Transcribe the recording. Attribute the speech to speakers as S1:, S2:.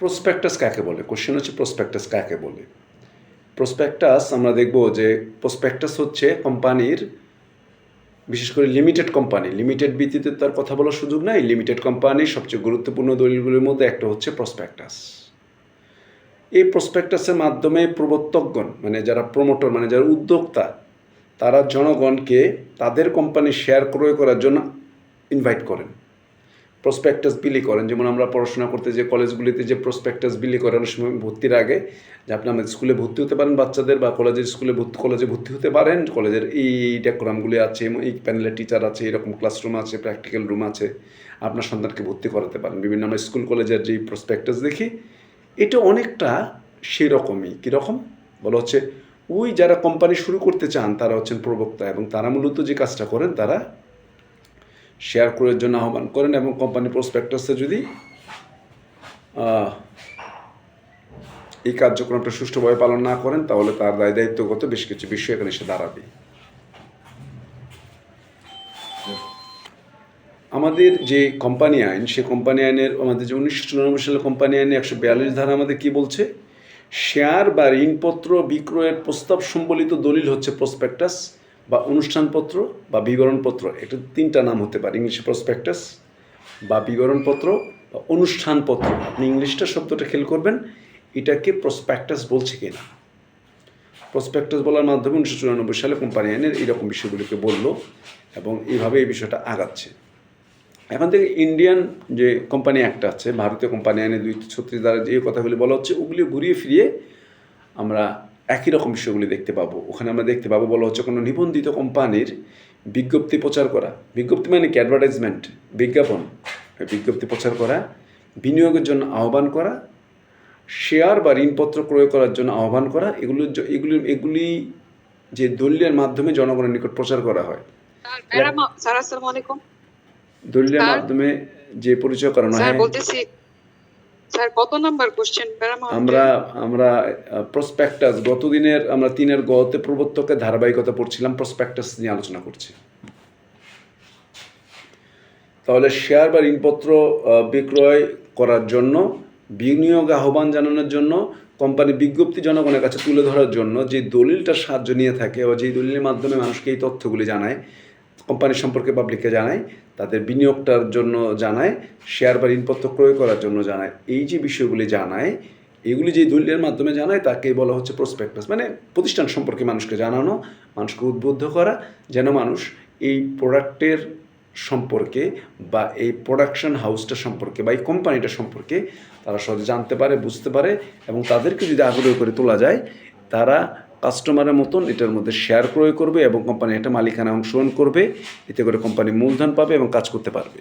S1: Prospectus কাকে বলে? Question হচ্ছে প্রসপেক্টাস কাকে বলে? প্রসপেক্টাস আমরা দেখব যে প্রসপেক্টাস হচ্ছে কোম্পানির বিশেষ করে লিমিটেড কোম্পানি লিমিটেড ভিত্তিতে তার কথা বলার সুযোগ নাই লিমিটেড কোম্পানির সবচেয়ে গুরুত্বপূর্ণ দলিলগুলির মধ্যে একটা হচ্ছে প্রসপেক্টাস এই প্রসপেক্টাসের মাধ্যমে প্রবর্তকগণ মানে যারা প্রমোটর মানে যারা উদ্যোক্তা, তারা জনগণকে তাদের কোম্পানি শেয়ার ক্রয় করার জন্য ইনভাইট করেন। প্রসপেক্টাস বিলি করেন। যেমন আমরা পড়াশোনা করতে যে কলেজগুলিতে যে প্রসপেক্টাস বিলি করেন অনেক সময় ভর্তির আগে, যে আপনি আমাদের স্কুলে ভর্তি হতে পারেন বাচ্চাদের বা কলেজের স্কুলে ভর্তি কলেজে ভর্তি হতে পারেন। কলেজের এই ডেকোরামগুলি আছে, এই প্যানেলের টিচার আছে, এরকম ক্লাসরুম আছে প্র্যাকটিক্যাল রুম আছে। আপনার সন্তানকে ভর্তি করাতে পারেন। বিভিন্ন আমরা স্কুল কলেজের যেই প্রসপেক্টাস দেখি, এটা অনেকটা সেরকমই। কীরকম? বলা হচ্ছে, ওই যারা কোম্পানি শুরু করতে চান, তারা হচ্ছেন প্রবক্তা এবং তারা মূলত যে কাজটা করেন, তারা শেয়ার করার জন্য আহ্বান করেন এবং কোম্পানি প্রসপেক্টাসে যদি এই কার্যক্রমটা সুষ্ঠুভাবে পালন না করেন, তাহলে তার দায় দায়িত্বগত বেশ কিছু বিষয় এখানে এসে দাঁড়াবে। আমাদের যে কোম্পানি আইন, সে কোম্পানি আইনের, আমাদের যে উনিশশো চুরানব্বই সালে কোম্পানি আইনে একশো বিয়াল্লিশ ধারা আমাদের কি বলছে? শেয়ার বা ঋণপত্র বিক্রয়ের প্রস্তাব সম্বলিত দলিল হচ্ছে প্রসপেক্টাস বা অনুষ্ঠানপত্র বা বিবরণপত্র, এটা তিনটা নাম হতে পারে ইংলিশে প্রসপেক্টাস বা বিবরণপত্র বা অনুষ্ঠানপত্র। আপনি ইংলিশটা শব্দটা খেল করবেন, এটাকে প্রসপেক্টাস বলছে কিনা। প্রসপেক্টাস বলার মাধ্যমে উনিশশো চুরানব্বই সালে কোম্পানি আইনের এইরকম বিষয়গুলিকে বলল এবং এইভাবে এই বিষয়টা আগাচ্ছে। এখন থেকে ইন্ডিয়ান যে কোম্পানি একটা আছে, ভারতীয় কোম্পানি আইনে দুই ছত্রিশ দ্বারা যে কথাগুলি বলা হচ্ছে, ওগুলি ঘুরিয়ে ফিরিয়ে আমরা একই রকম বিষয়গুলি দেখতে পাবো। ওখানে আমরা দেখতে পাবো বলা হচ্ছে কোনো নিবন্ধিত কোম্পানির বিজ্ঞপ্তি প্রচার করা। বিজ্ঞপ্তি মানে কি? অ্যাডভার্টাইজমেন্ট বিজ্ঞাপন। বিজ্ঞপ্তি প্রচার করা বিনিয়োগের জন্য আহ্বান করা শেয়ার বা ঋণপত্র ক্রয় করার জন্য আহ্বান করা এগুলো এগুলি এগুলি যে দলিলের মাধ্যমে জনগণের নিকট প্রচার করা হয়। দলিলের মাধ্যমে যে পরিচয় করানো হয়।
S2: বলতেছি স্যার, কত নাম্বার কোশ্চেন
S1: আমরা আমরা প্রসপেক্টাস আমরা তিনের গতে প্রবর্তকের ধারাবাহিকতা পড়ছিলাম প্রসপেক্টাস নিয়ে আলোচনা করছি। তাহলে শেয়ার বা ঋণপত্র বিক্রয় করার জন্য, বিনিয়োগ আহ্বান জানানোর জন্য কোম্পানি বিজ্ঞপ্তি জনগণের কাছে তুলে ধরার জন্য যে দলিলটা সাহায্য নিয়ে থাকে বা যে দলিলের মাধ্যমে মানুষকে এই তথ্যগুলি জানায় কোম্পানি সম্পর্কে পাবলিককে জানায়, তাদের বিনিয়োগটার জন্য জানায় শেয়ার বা ঋণপত্র ক্রয় করার জন্য জানায়। এই যে বিষয়গুলি জানায়, এগুলি যে দলিলের মাধ্যমে জানায় তাকে বলা হচ্ছে প্রসপেক্টাস মানে প্রতিষ্ঠান সম্পর্কে মানুষকে জানানো, মানুষকে উদ্বুদ্ধ করা, যেন মানুষ এই প্রোডাক্টের সম্পর্কে বা এই প্রোডাকশন হাউসটা সম্পর্কে বা এই কোম্পানিটা সম্পর্কে তারা সহজে জানতে পারে, বুঝতে পারে এবং তাদেরকে যদি আগ্রহ করে তোলা যায়, তারা কাস্টমারের মতন এটার মধ্যে শেয়ার ক্রয় করবে এবং কোম্পানি একটা মালিকানা অংশগ্রহণ করবে। এতে করে কোম্পানি মূলধন পাবে এবং কাজ করতে পারবে।